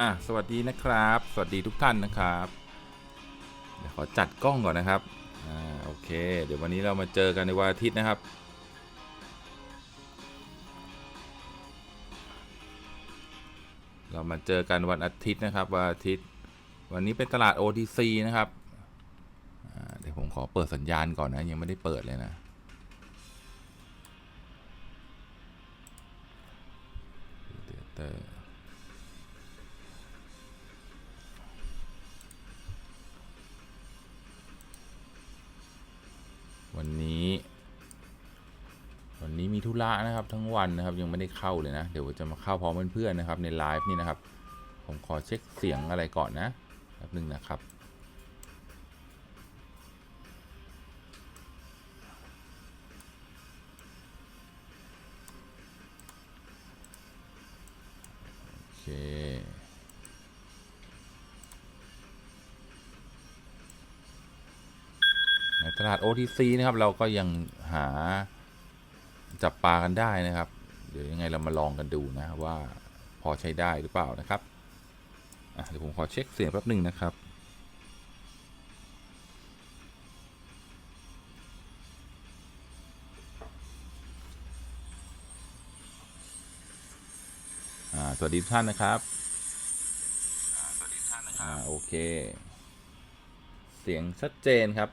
อะสวัสดีนะครับ สวัสดีทุกท่านนะครับเดี๋ยวขอจัดกล้องก่อนนะครับอ่าโอเค เดี๋ยววันนี้เรามาเจอกันในวันอาทิตย์นะครับเรามาเจอกันวันอาทิตย์นะครับวันอาทิตย์ วันนี้เป็นตลาด OTC นะครับเดี๋ยวผมขอเปิดสัญญาณก่อนนะ ยังไม่ได้เปิดเลยนะเตอร์วั มีธุระนะครับทั้งวันนะครับยังไม่ได้เข้าเลยนะ เดี๋ยวจะมาเข้าพร้อมเพื่อนๆนะครับในไลฟ์นี่นะครับ ผมขอเช็คเสียงอะไรก่อนนะแป๊บนึงนะครับโอเคในตลาด OTC นะครับ เราก็ยังหา จับปลากันได้นะครับ เดี๋ยวยังไงเรามาลองกันดูนะว่าพอใช้ได้หรือเปล่านะครับเดี๋ยวผมขอเช็คเสียงแป๊บหนึ่งนะครับอ่าสวัสดีท่านนะครับอโอเค เสียงชัดเจนครับ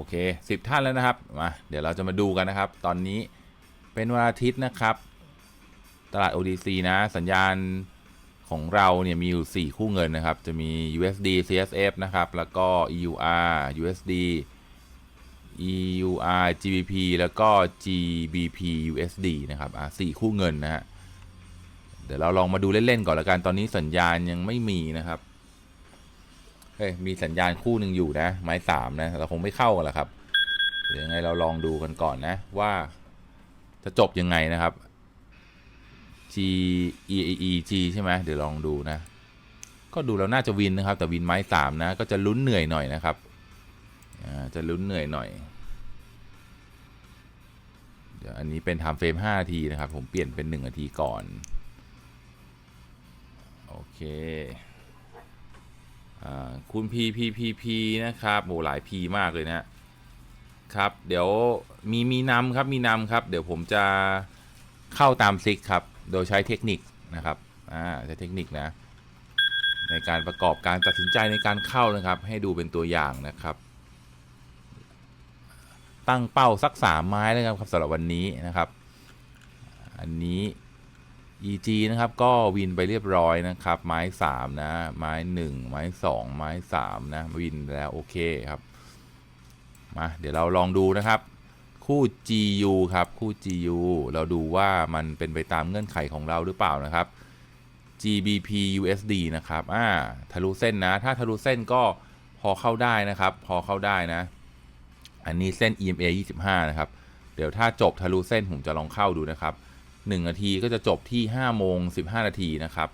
อะโอเคสิบท่านแล้วนะครับมาเดี๋ยวเราจะมาดูกันนะครับ ตอนนี้เป็นวันอาทิตย์นะครับ ตลาด ODC นะ สัญญาณของเราเนี่ยมีอยู่ 4 คู่เงินนะครับ จะมี USD CSF นะครับ แล้วก็ EUR USD EUR GBP แล้วก็ GBP USD นะครับอะสี่คู่เงินนะฮะ เดี๋ยวเราลองมาดูเล่น ๆ ก่อนละกัน ตอนนี้สัญญาณยังไม่มีนะครับ เฮ้ยมีสัญญาณคู่หนึ่งอยู่นะ ไม้สามนะ เราคงไม่เข้ากันหรอกครับเดี๋ยวยังไงเราลองดูกันก่อนนะ ว่าจะจบยังไงนะครับ G E E E G ใช่ไหมเดี๋ยวลองดูนะ ก็ดูแล้วน่าจะวินนะครับ แต่วินไม้สามนะ ก็จะลุ้นเหนื่อยหน่อยนะครับจะลุ้นเหนื่อยหน่อย เดี๋ยวอันนี้เป็นไทม์เฟรม5นาทีนะครับ ผมเปลี่ยนเป็น 1 นาทีก่อน โอเค อ่าคุณ PPPP นะครับโหหลาย P มากเลยนะครับ เดี๋ยวมีมีนำครับมีนำครับ เดี๋ยวผมจะเข้าตามซิกครับ โดยใช้เทคนิคนะครับอ่าใช้เทคนิคนะ ในการประกอบการตัดสินใจในการเข้านะครับ ให้ดูเป็นตัวอย่างนะครับ ตั้งเป้าสักสามไม้แล้วครับสำหรับวันนี้นะครับ อันนี้ EG นะครับก็วินไปเรียบร้อยนะครับ ไม้3นะไม้ 1 ไม้ 2 ไม้3นะวินแล้วโอเคครับมาเดี๋ยวเราลองดูนะครับ คู่ GU ครับคู่ GU เราดูว่ามันเป็นไปตามเงื่อนไขของเราหรือเปล่านะครับ GBP USD นะครับอ่าทะลุเส้นนะ ถ้าทะลุเส้นก็พอเข้าได้นะครับ พอเข้าได้นะ อันนี้เส้น EMA 25 นะครับ เดี๋ยวถ้าจบทะลุเส้นผมจะลองเข้าดูนะครับ หนึ่งนาทีก็จะจบที่ห้าโมงสิบห้านาทีนะครับ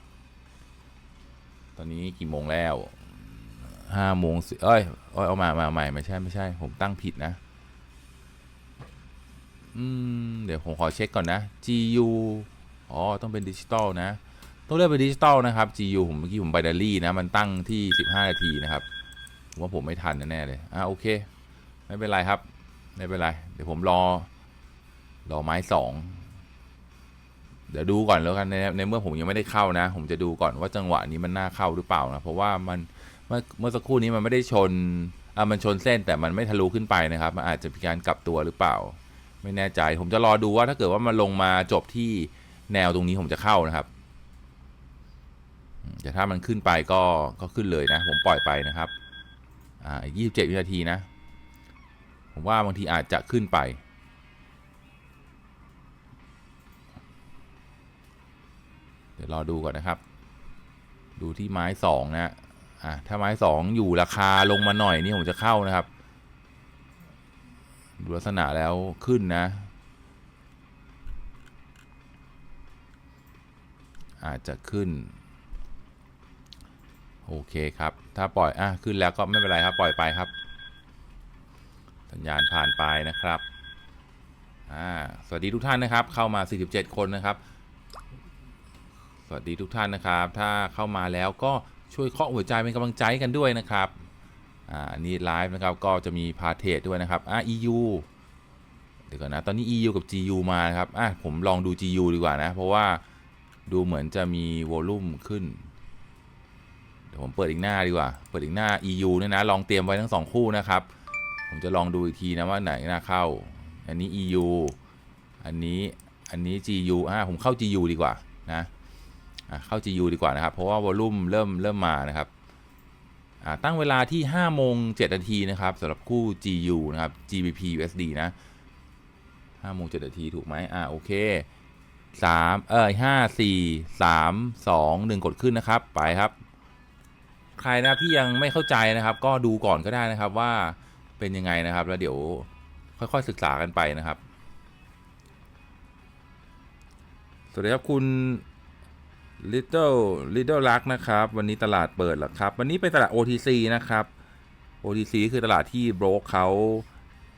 ตอนนี้กี่โมงแล้วห้าโมงสิเอ้ยเอ้ยเอามามาใหม่ไม่ใช่ไม่ใช่ ผมตั้งผิดนะ อืม เดี๋ยวผมขอเช็คก่อนนะ GU อ๋อ ต้องเป็นดิจิตอลนะ ต้องเลือกเป็นดิจิตอลนะครับ GU ผมเมื่อกี้ผมไปดัลลี่นะ มันตั้งที่สิบห้านาทีนะครับผมว่าผมไม่ทันแน่เลย อะโอเค ไม่เป็นไรครับ ไม่เป็นไร เดี๋ยวผมรอ รอไม้สอง เดี๋ยวดูก่อนแล้วกันในในเมื่อผมยังไม่ได้เข้านะ ผมจะดูก่อนว่าจังหวะนี้มันน่าเข้าหรือเปล่านะเพราะว่ามันเมื่อเมื่อสักครู่นี้มันไม่ได้ชนอะมันชนเส้นแต่มันไม่ทะลุขึ้นไปนะครับ มันอาจจะมีการกลับตัวหรือเปล่า ไม่แน่ใจ ผมจะรอดูว่าถ้าเกิดว่ามันลงมาจบที่แนวตรงนี้ผมจะเข้านะครับแต่ถ้ามันขึ้นไปก็ก็ขึ้นเลยนะ ผมปล่อยไปนะครับ อ่ายี่สิบเจ็ดวินาทีนะ ผมว่าบางทีอาจจะขึ้นไป เดี๋ยวรอดูก่อนนะครับ ดูที่ไม้สองนะอะถ้าไม้สองอยู่ราคาลงมาหน่อยนี่ผมจะเข้านะครับ ดูลักษณะแล้วขึ้นนะ อาจจะขึ้น โอเคครับ ถ้าปล่อยอะขึ้นแล้วก็ไม่เป็นไรครับ ปล่อยไปครับ สัญญาณผ่านไปนะครับอ่าสวัสดีทุกท่านนะครับ เข้ามา 47 คนนะครับ สวัสดีทุกท่านนะครับ ถ้าเข้ามาแล้วก็ช่วยเคาะหัวใจเป็นกำลังใจกันด้วยนะครับอ่าอันนี่ไลฟ์นะครับก็จะมีพาเทสด้วยนะครับอ่า EU เดี๋ยวก่อนนะ ตอนนี้ EU กับ GU มาครับอะผมลองดู GU ดีกว่านะ เพราะว่าดูเหมือนจะมีวอลลุ่มขึ้น เดี๋ยวผมเปิดอีกหน้าดีกว่า เปิดอีกหน้า EU เนี่ยนะ ลองเตรียมไว้ทั้งสองคู่นะครับ ผมจะลองดูอีกทีนะว่าไหนน่าเข้า อันนี้ EU อันนี้ อันนี้ GU อ่าผมเข้า GU ดีกว่านะ เข้า GU ดีกว่านะครับ เพราะว่าวอลลุ่มเริ่มเริ่มมานะครับตั้งเวลาที่ 5 โมง 7 นาทีนะครับสำหรับคู่ GU นะครับ GBP USD นะ5โมง7นาทีถูกไหมอ่าโอเค3เอ้ย5 4 3 2 1 กดขึ้นนะครับ ไปครับ ใครนะครับที่ยังไม่เข้าใจนะครับ ก็ดูก่อนก็ได้นะครับว่าเป็นยังไงนะครับ แล้วเดี๋ยวค่อยๆศึกษากันไปนะครับ สวัสดีครับคุณ Little Little Luck นะครับ วันนี้ตลาดเปิดแล้วครับ วันนี้เป็นตลาด OTC นะครับ OTC คือตลาดที่โบรกเขา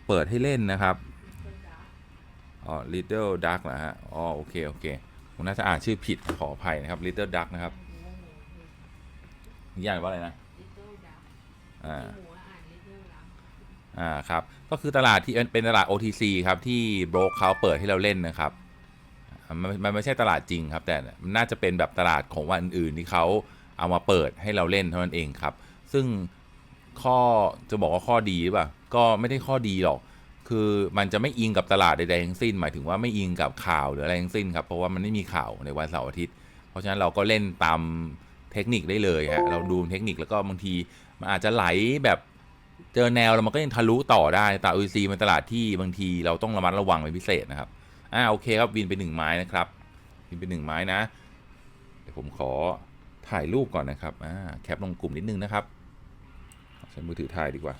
เปิดให้เล่นนะครับ อ๋อ Little Duck นะฮะ อ๋อ โอเค โอเค ผมน่าจะอ่านชื่อผิด ขออภัยนะครับ Little Duck นะครับนี่อ่านว่าอะไรนะ อ่า อ่า ครับ ก็คือตลาดที่เป็นตลาด OTC ครับ ที่โบรกเขาเปิดให้เราเล่นนะครับอ่า มันมันไม่ใช่ตลาดจริงครับ แต่มันน่าจะเป็นแบบตลาดของวันอื่นที่เขาเอามาเปิดให้เราเล่นเท่านั้นเองครับ ซึ่งข้อจะบอกว่าข้อดีหรือเปล่าก็ไม่ได้ข้อดีหรอก คือมันจะไม่อิงกับตลาดใดๆทั้งสิ้น หมายถึงว่าไม่อิงกับข่าวหรืออะไรทั้งสิ้นครับ เพราะว่ามันไม่มีข่าวในวันเสาร์อาทิตย์ เพราะฉะนั้นเราก็เล่นตามเทคนิคได้เลยฮะ เราดูเทคนิคแล้วก็บางทีมันอาจจะไหลแบบเจอแนวแล้วมันก็ยังทะลุต่อได้ตลาด OEC มันตลาดที่บางทีเราต้องระมัดระวังเป็นพิเศษนะครับ อ่าโอเคครับวินไปหนึ่งไม้นะครับวินไปหนึ่งไม้นะเดี๋ยวผมขอถ่ายรูปก่อนนะครับอ่าแคปลงกลุ่มนิดนึงนะครับใช้มือถือถ่ายดีกว่า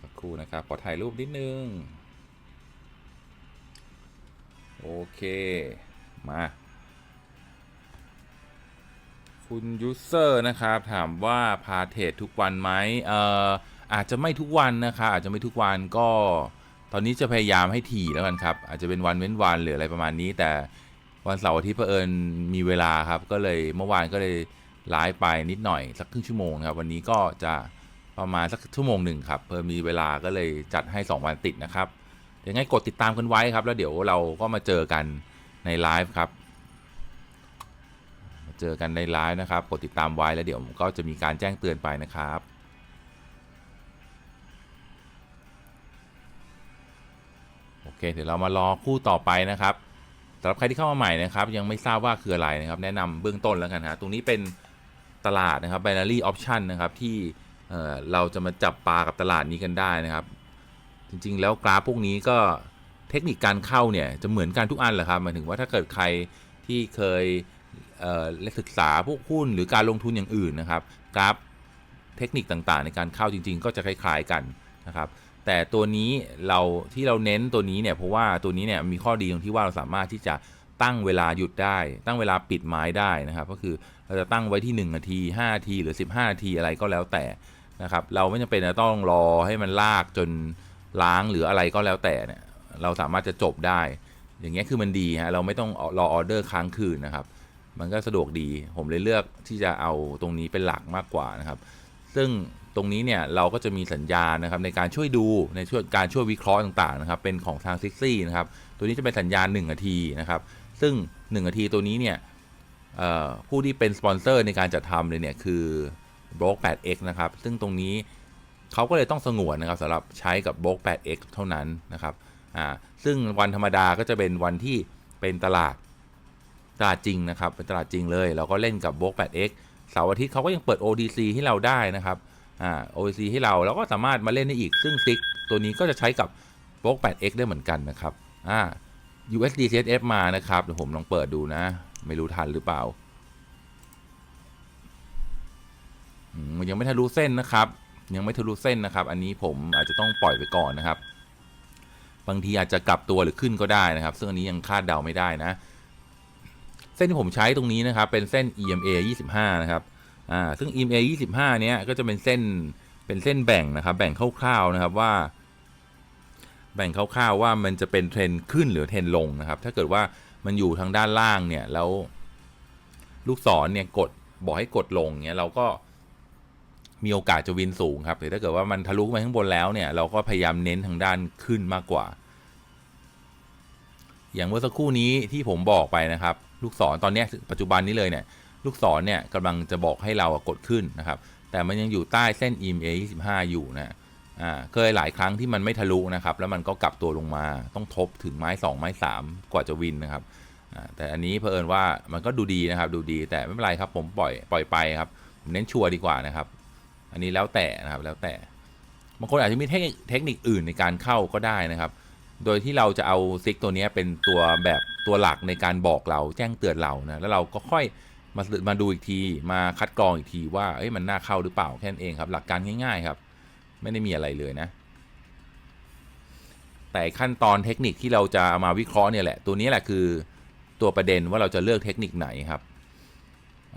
สักครู่นะครับขอถ่ายรูปนิดนึง โอเค มา คุณยูเซอร์นะครับ ถามว่าพาเทรดทุกวันไหมเอ่ออาจจะไม่ทุกวันนะครับอาจจะไม่ทุกวันก็ตอนนี้จะพยายามให้ถี่แล้วกันครับ อาจจะเป็นวันเว้นวันหรืออะไรประมาณนี้ แต่วันเสาร์อาทิตย์เผอิญมีเวลาครับ ก็เลยเมื่อวานก็เลยไลฟ์ไปนิดหน่อยสักครึ่งชั่วโมงครับ วันนี้ก็จะประมาณสักชั่วโมงหนึ่งครับ เพิ่มมีเวลาก็เลยจัดให้ 2 วันติดนะครับยังไงกดติดตามกันไว้ครับ แล้วเดี๋ยวเราก็มาเจอกันในไลฟ์ครับ เจอกันในไลฟ์นะครับ กดติดตามไว้แล้วเดี๋ยวก็จะมีการแจ้งเตือนไปนะครับโอเคเดี๋ยวเรามารอคู่ต่อไปนะครับสำหรับใครที่เข้ามาใหม่นะครับ ยังไม่ทราบว่าคืออะไรนะครับ แนะนำเบื้องต้นแล้วกันฮะตรงนี้เป็นตลาดนะครับ binary option นะครับที่เเราจะมาจับปลากับตลาดนี้กันได้นะครับ จริงๆ แล้วกราฟพวกนี้ก็เทคนิคการเข้าเนี่ยจะเหมือนกันทุกอันแหละครับหมายถึงว่าถ้าเกิดใครที่เคย เอ่อศึกษาพวกหุ้นหรือการลงทุนอย่างอื่นนะครับกราฟเทคนิคต่างๆ ในการเข้าจริง ๆ ก็จะคล้าย ๆกันนะครับแต่ตัวนี้เราที่เราเน้นตัวนี้เนี่ยเพราะว่าตัวนี้เนี่ยมีข้อดีตรงที่ว่าเราสามารถที่จะตั้งเวลาหยุดได้ ตั้งเวลาปิดไม้ได้นะครับ ก็คือเราจะตั้งไว้ที่ 1 นาที 5 นาที หรือ 15 นาทีอะไรก็แล้วแต่นะครับ เราไม่จำเป็นจะต้องรอให้มันลากจนล้างหรืออะไรก็แล้วแต่เนี่ยเราสามารถจะจบได้ อย่างเงี้ยคือมันดีฮะเราไม่ต้องรอออเดอร์ค้างคืนนะครับ มันก็สะดวกดี ผมเลยเลือกที่จะเอาตรงนี้เป็นหลักมากกว่านะครับ ซึ่งตรงนี้เนี่ยเราก็จะมีสัญญาณนะครับในการช่วยดูในช่วยการช่วยวิเคราะห์ต่างๆนะครับ เป็นของทางซิกซี่นะครับ ตัวนี้จะเป็นสัญญาณ1นาทีนะครับ ซึ่ง1นาทีตัวนี้เนี่ยผู้ที่เป็นสปอนเซอร์ในการจัดทำเลยเนี่ยคือ b l o k 8x นะครับ ซึ่งตรงนี้เขาก็เลยต้องสงวนนะครับสำหรับใช้กับ b l o k 8x เท่านั้นนะครับ อ่า ซึ่งวันธรรมดาก็จะเป็นวันที่เป็นตลาด ตลาดจริงนะครับเป็นตลาดจริงเลย เราก็เล่นกับ b l o k 8x เสาร์อาทิตย์เขาก็ยังเปิด ODC ให้เราได้นะครับอ่า ODC ให้เราเราก็สามารถมาเล่นได้อีกซึ่งซิกตัวนี้ก็จะใช้กับ b l o k 8x ได้เหมือนกันนะครับอ่า USD CSF มานะครับเดี๋ยวผมลองเปิดดูนะ ไม่รู้ทันหรือเปล่ามันยังไม่ทะลุเส้นนะครับ ยังไม่ทะลุเส้นนะครับ อันนี้ผมอาจจะต้องปล่อยไปก่อนนะครับ บางทีอาจจะกลับตัวหรือขึ้นก็ได้นะครับ ซึ่งอันนี้ยังคาดเดาไม่ได้นะ เส้นที่ผมใช้ตรงนี้นะครับเป็นเส้น EMA 25 นะครับอ่าซึ่ง EMA 25 เนี้ยก็จะเป็นเส้นเป็นเส้นแบ่งนะครับ แบ่งคร่าวๆนะครับว่า แบ่งคร่าวๆว่ามันจะเป็นเทรนขึ้นหรือเทรนลงนะครับ ถ้าเกิดว่ามันอยู่ทางด้านล่างเนี่ยแล้วลูกศรเนี่ยกดบอกให้กดลงเนี่ยเราก็มีโอกาสจะวินสูงครับแต่ถ้าเกิดว่ามันทะลุไปข้างบนแล้วเนี่ย เราก็พยายามเน้นทางด้านขึ้นมากกว่า อย่างเมื่อสักครู่นี้ที่ผมบอกไปนะครับ ลูกศรตอนนี้ปัจจุบันนี้เลยเนี่ยลูกศรเนี่ยกำลังจะบอกให้เรากดขึ้นนะครับ แต่มันยังอยู่ใต้เส้น EMA 25 อยู่นะอ่าเคยหลายครั้งที่มันไม่ทะลุนะครับ แล้วมันก็กลับตัวลงมาต้องทบถึงไม้ 2 ไม้ 3 กว่าจะวินนะครับอ่าแต่อันนี้เผอิญว่ามันก็ดูดีนะครับ ดูดีแต่ไม่เป็นไรครับผมปล่อยปล่อยไปครับผมเน้นชัวร์ดีกว่านะครับ อันนี้แล้วแต่นะครับแล้วแต่บางคนอาจจะมีเทคนิคอื่นในการเข้าก็ได้นะครับ โดยที่เราจะเอาซิกตัวนี้เป็นตัวแบบตัวหลักในการบอกเราแจ้งเตือนเรานะแล้วเราก็ค่อยมามาดูอีกทีมาคัดกรองอีกทีว่าเอ้ยมันน่าเข้าหรือเปล่าแค่นั้นเองครับ หลักการง่ายๆครับ ไม่ได้มีอะไรเลยนะ แต่ขั้นตอนเทคนิคที่เราจะามาวิเคราะห์เนี่ยแหละตัวนี้แหละคือตัวประเด็นว่าเราจะเลือกเทคนิคไหนครับ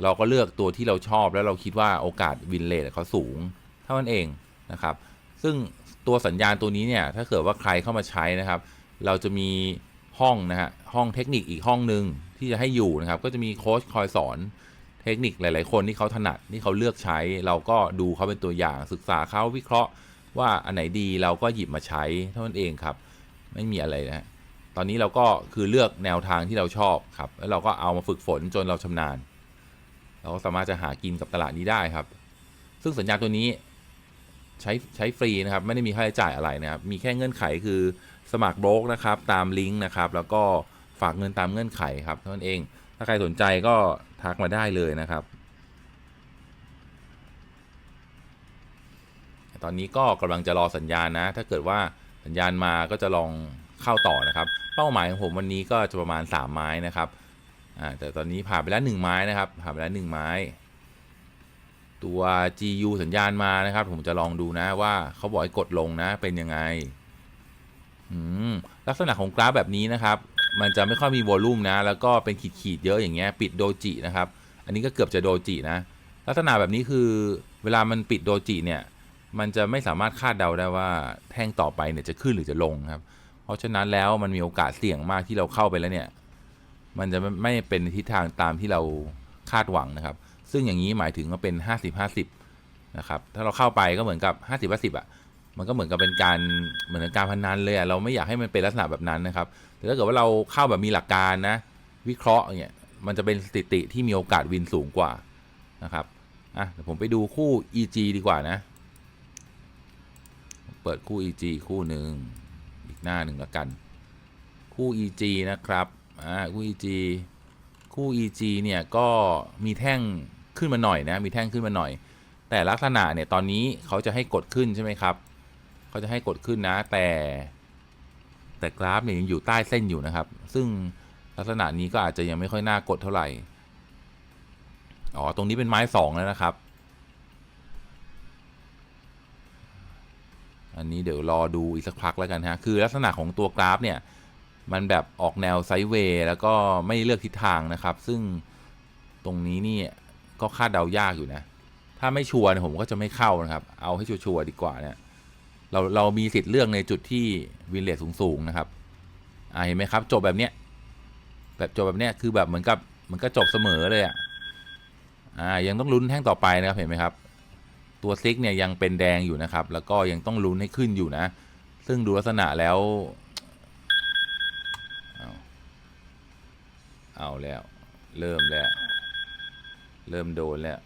เราก็เลือกตัวที่เราชอบแล้วเราคิดว่าโอกาสวินเลทเขาสูง เท่านั้นเองนะครับ ซึ่งตัวสัญญาณตัวนี้เนี่ยถ้าเกิดว่าใครเข้ามาใช้นะครับ เราจะมีห้องนะฮะห้องเทคนิคอีกห้องหนึ่งที่จะให้อยู่นะครับ ก็จะมีโค้ชคอยสอนเทคนิคหลาย ๆ คนที่เขาถนัดที่เขาเลือกใช้ เราก็ดูเขาเป็นตัวอย่างศึกษาเขาวิเคราะห์ว่าอันไหนดีเราก็หยิบมาใช้เท่านั้นเองครับ ไม่มีอะไรนะฮะตอนนี้เราก็คือเลือกแนวทางที่เราชอบครับแล้วเราก็เอามาฝึกฝนจนเราชำนาญ เราก็สามารถจะหากินกับตลาดนี้ได้ครับ ซึ่งสัญญาณตัวนี้ ใช้ใช้ฟรีนะครับ ไม่ได้มีค่าใช้จ่ายอะไรนะครับ มีแค่เงื่อนไขคือสมัครโบรกนะครับ ตามลิงก์นะครับ แล้วก็ฝากเงินตามเงื่อนไขครับเท่านั้นเอง ถ้าใครสนใจก็ทักมาได้เลยนะครับ ตอนนี้ก็กำลังจะรอสัญญาณนะ ถ้าเกิดว่าสัญญาณมาก็จะลองเข้าต่อนะครับ เป้าหมายของผมวันนี้ก็จะประมาณ 3 ไม้นะครับ อ่าแต่ตอนนี้ผ่านไปแล้ว1ไม้นะครับผ่านไปแล้ว1ไม้ ตัว GU สัญญาณมานะครับ ผมจะลองดูนะว่าเขาบอกให้กดลงนะเป็นยังไงลักษณะของกราฟแบบนี้นะครับ มันจะไม่ค่อยมีวอลลุ่มนะ แล้วก็เป็นขีดๆเยอะอย่างเงี้ยปิดโดจินะครับ อันนี้ก็เกือบจะโดจินะ ลักษณะแบบนี้คือ เวลามันปิดโดจิเนี่ย มันจะไม่สามารถคาดเดาได้ว่าแท่งต่อไปเนี่ยจะขึ้นหรือจะลงครับ เพราะฉะนั้นแล้วมันมีโอกาสเสี่ยงมากที่เราเข้าไปแล้วเนี่ย มันจะไม่เป็นทิศทางตามที่เราคาดหวังนะครับ ซึ่งอย่างนี้หมายถึงว่าเป็น 50 50นะครับถ้าเราเข้าไปก็เหมือนกับ 50 50อะมันก็เหมือนกับเป็นการเหมือนกับการพนันเลยอะเราไม่อยากให้มันเป็นลักษณะแบบนั้นนะครับแต่ถ้าเกิดว่าเราเข้าแบบมีหลักการนะวิเคราะห์เนี่ยมันจะเป็นสถิติที่มีโอกาสวินสูงกว่านะครับอะเดี๋ยวผมไปดูคู่ EG ดีกว่านะ เปิดคู่ EG คู่หนึ่งอีกหน้าหนึ่งแล้วกัน คู่ EG นะครับอ่าคู่ EG คู่ EG เนี่ยก็มีแท่ง ขึ้นมาหน่อยนะ มีแท่งขึ้นมาหน่อย แต่ลักษณะเนี่ยตอนนี้เขาจะให้กดขึ้นใช่ไหมครับเขาจะให้กดขึ้นนะ แต่ แต่กราฟเนี่ยยังอยู่ใต้เส้นอยู่นะครับ ซึ่งลักษณะนี้ก็อาจจะยังไม่ค่อยน่ากดเท่าไหร่ อ๋อ ตรงนี้เป็นไม้สองแล้วนะครับ อันนี้เดี๋ยวรอดูอีกสักพักแล้วกันฮะ คือลักษณะของตัวกราฟเนี่ย มันแบบออกแนวไซด์เวย์แล้วก็ไม่เลือกทิศทางนะครับ ซึ่งตรงนี้นี่ ก็คาดเดายากอยู่นะ ถ้าไม่ชัวร์ผมก็จะไม่เข้านะครับ เอาให้ชัวร์ๆดีกว่าเนี่ยเราเรามีสิทธิ์เลือกในจุดที่วินเลทสูงๆนะครับอ่าเห็นไหมครับ จบแบบเนี้ยแบบจบแบบเนี้ยคือแบบเหมือนกับมือนก็จบเสมอเลยอะอ่ายังต้องลุ้นแท่งต่อไปนะครับเห็นไหมครับ ตัวซิกเนี่ยยังเป็นแดงอยู่นะครับ แล้วก็ยังต้องลุ้นให้ขึ้นอยู่นะ ซึ่งดูลักษณะแล้วเอาเอาแล้ว เริ่มแล้ว เริ่มโดนแล้ว